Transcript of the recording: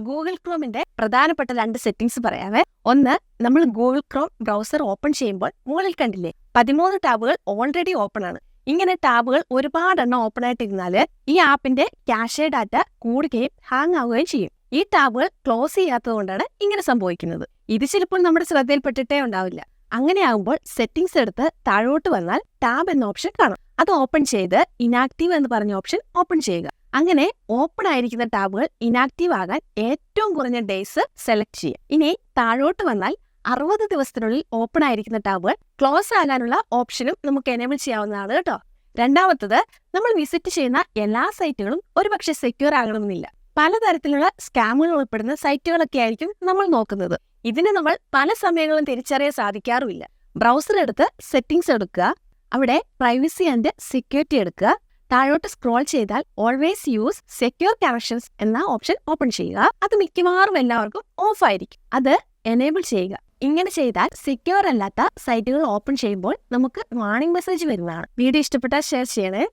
Google ക്രോമിന്റെ പ്രധാനപ്പെട്ട രണ്ട് settings പറയാമേ ഒന്ന് നമ്മൾ ഗൂഗിൾ ക്രോം ബ്രൗസർ ഓപ്പൺ ചെയ്യുമ്പോൾ മുകളിൽ കണ്ടില്ലേ? പതിമൂന്ന് ടാബുകൾ ഓൾറെഡി ഓപ്പൺ ആണ്. ഇങ്ങനെ ടാബുകൾ ഒരുപാടെണ്ണം ഓപ്പൺ ആയിട്ടിരുന്നാൽ ഈ ആപ്പിന്റെ ക്യാഷെ ഡാറ്റ കൂടുകയും ഹാങ് ആവുകയും ചെയ്യും. ഈ ടാബുകൾ ക്ലോസ് ചെയ്യാത്തത് കൊണ്ടാണ് ഇങ്ങനെ സംഭവിക്കുന്നത്. ഇത് ചിലപ്പോൾ നമ്മുടെ ശ്രദ്ധയിൽപ്പെട്ടിട്ടേ ഉണ്ടാവില്ല. അങ്ങനെയാകുമ്പോൾ സെറ്റിംഗ്സ് എടുത്ത് താഴോട്ട് വന്നാൽ ടാബ് എന്ന ഓപ്ഷൻ കാണാം. അത് ഓപ്പൺ ചെയ്ത് ഇനാക്റ്റീവ് എന്ന് പറഞ്ഞ ഓപ്ഷൻ ഓപ്പൺ ചെയ്യുക. അങ്ങനെ ഓപ്പൺ ആയിരിക്കുന്ന ടാബുകൾ ഇനാക്റ്റീവ് ആകാൻ ഏറ്റവും കുറഞ്ഞ ഡേയ്സ് സെലക്ട് ചെയ്യുക. ഇനി താഴോട്ട് വന്നാൽ അറുപത് ദിവസത്തിനുള്ളിൽ ഓപ്പൺ ആയിരിക്കുന്ന ടാബുകൾ ക്ലോസ് ആകാനുള്ള ഓപ്ഷനും നമുക്ക് എനേബിൾ ചെയ്യാവുന്നതാണ് കേട്ടോ. രണ്ടാമത്തത് നമ്മൾ വിസിറ്റ് ചെയ്യുന്ന എല്ലാ സൈറ്റുകളും ഒരുപക്ഷെ സെക്യൂർ ആകണമെന്നില്ല. പലതരത്തിലുള്ള സ്കാമുകൾ ഉൾപ്പെടുന്ന സൈറ്റുകളൊക്കെ ആയിരിക്കും നമ്മൾ നോക്കുന്നത്. ഇതിനെ നമ്മൾ പല സമയങ്ങളും തിരിച്ചറിയാൻ സാധിക്കാറുമില്ല. ബ്രൗസർ എടുത്ത് സെറ്റിംഗ്സ് എടുക്കുക അവിടെ പ്രൈവസി ആൻഡ് സെക്യൂരിറ്റി എടുക്കുക താഴോട്ട് സ്ക്രോൾ ചെയ്താൽ ഓൾവേസ് യൂസ് സെക്യൂർ കണക്ഷൻസ് എന്ന ഓപ്ഷൻ ഓപ്പൺ ചെയ്യുക. അത് മിക്കവാറും എല്ലാവർക്കും ഓഫ് ആയിരിക്കും. അത് എനേബിൾ ചെയ്യുക. ഇങ്ങനെ ചെയ്താൽ സെക്യൂർ അല്ലാത്ത സൈറ്റുകൾ ഓപ്പൺ ചെയ്യുമ്പോൾ നമുക്ക് വാർണിംഗ് മെസ്സേജ് വരുന്നതാണ്. വീഡിയോ ഇഷ്ടപ്പെട്ടാൽ ഷെയർ ചെയ്യണേ.